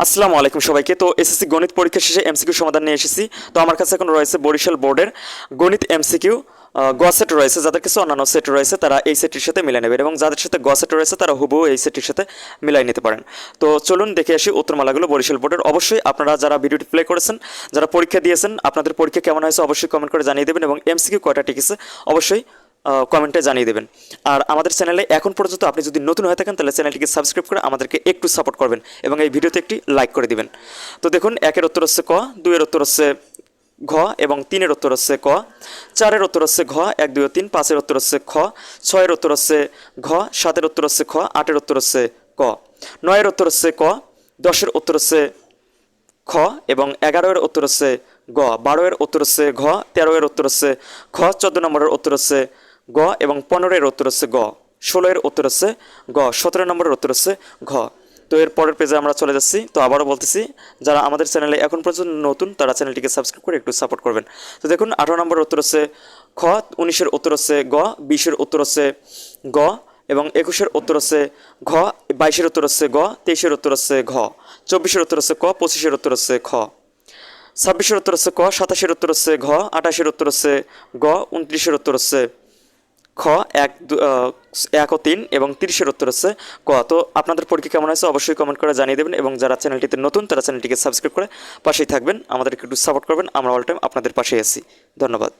আসসালামু আলাইকুম সবাইকে। তো এসএসসি গণিত পরীক্ষা শেষে এমসিকিউ সমাধান নিয়ে এসেছি। তো আমার কাছে এখন রয়েছে বরিশাল বোর্ডের গণিত এমসিকিউ গ সেট রয়েছে। যাদের কাছে অন্যান্য সেট রয়েছে, তারা এই সেটটির সাথে মিলাই নেবেন এবং যাদের সাথে গ সেট রয়েছে, তারা হুবহু এই সেটটির সাথে মিলাই নিতে পারেন। তো চলুন দেখে আসি উত্তরমালাগুলো বরিশাল বোর্ডের। অবশ্যই আপনারা যারা ভিডিওটি প্লে করেছেন, যারা পরীক্ষা দিয়েছেন, আপনাদের পরীক্ষা কেমন হয়েছে অবশ্যই কমেন্ট করে জানিয়ে দেবেন এবং এমসিকিউ কয়টা টিকেছে, অবশ্যই কমেন্টে জানিয়ে দেবেন আর আমাদের চ্যানেলে এখন পর্যন্ত আপনি যদি নতুন হয়ে থাকেন তাহলে চ্যানেলটিকে সাবস্ক্রাইব করে আমাদেরকে একটু সাপোর্ট করবেন এবং এই ভিডিওতে একটি লাইক করে দিবেন তো দেখুন একের উত্তর হচ্ছে ক দুইয়ের উত্তর হচ্ছে ঘ এবং তিনের উত্তর হচ্ছে ক চারের উত্তর হচ্ছে ঘ এক দুই ও তিন পাঁচের উত্তর হচ্ছে খ ছয়ের উত্তর হচ্ছে ঘ সাতের উত্তর হচ্ছে খ আটের উত্তর হচ্ছে ক নয়ের উত্তর হচ্ছে ক দশের উত্তর হচ্ছে খ এবং এগারোয়ের উত্তর হচ্ছে গ বারোয়ের উত্তর হচ্ছে ঘ তেরোয়ের উত্তর হচ্ছে খ চোদ্দ নম্বরের উত্তর হচ্ছে গ এবং পনেরোয়ের উত্তর হচ্ছে গ ষোলোয়ের উত্তর হচ্ছে গ সতেরো নম্বরের উত্তর হচ্ছে ঘ তো এর পরের পেজে আমরা চলে যাচ্ছি তো আবারও বলতেছি যারা আমাদের চ্যানেলে এখন পর্যন্ত নতুন তারা চ্যানেলটিকে সাবস্ক্রাইব করে একটু সাপোর্ট করবেন তো দেখুন আঠারো নম্বরের উত্তর হচ্ছে খ উনিশের উত্তর হচ্ছে গ বিশের উত্তর হচ্ছে গ এবং একুশের উত্তর হচ্ছে ঘ বাইশের উত্তর হচ্ছে গ তেইশের উত্তর হচ্ছে ঘ চব্বিশের উত্তর হচ্ছে ক পঁচিশের উত্তর হচ্ছে খ ছাব্বিশের উত্তর হচ্ছে ক সাতাশের উত্তর হচ্ছে ঘ আঠাশের উত্তর হচ্ছে গ উনত্রিশের উত্তর হচ্ছে খ, এক এক ও তিন এবং তিরিশের উত্তর হচ্ছে ক। তো আপনাদের পরীক্ষা কেমন হয়েছে অবশ্যই কমেন্ট করে জানিয়ে দেবেন এবং যারা চ্যানেলটিতে নতুন, তারা চ্যানেলটিকে সাবস্ক্রাইব করে পাশেই থাকবেন। আমাদেরকে একটু সাপোর্ট করবেন। আমরা অল টাইম আপনাদের পাশেই আছি। ধন্যবাদ।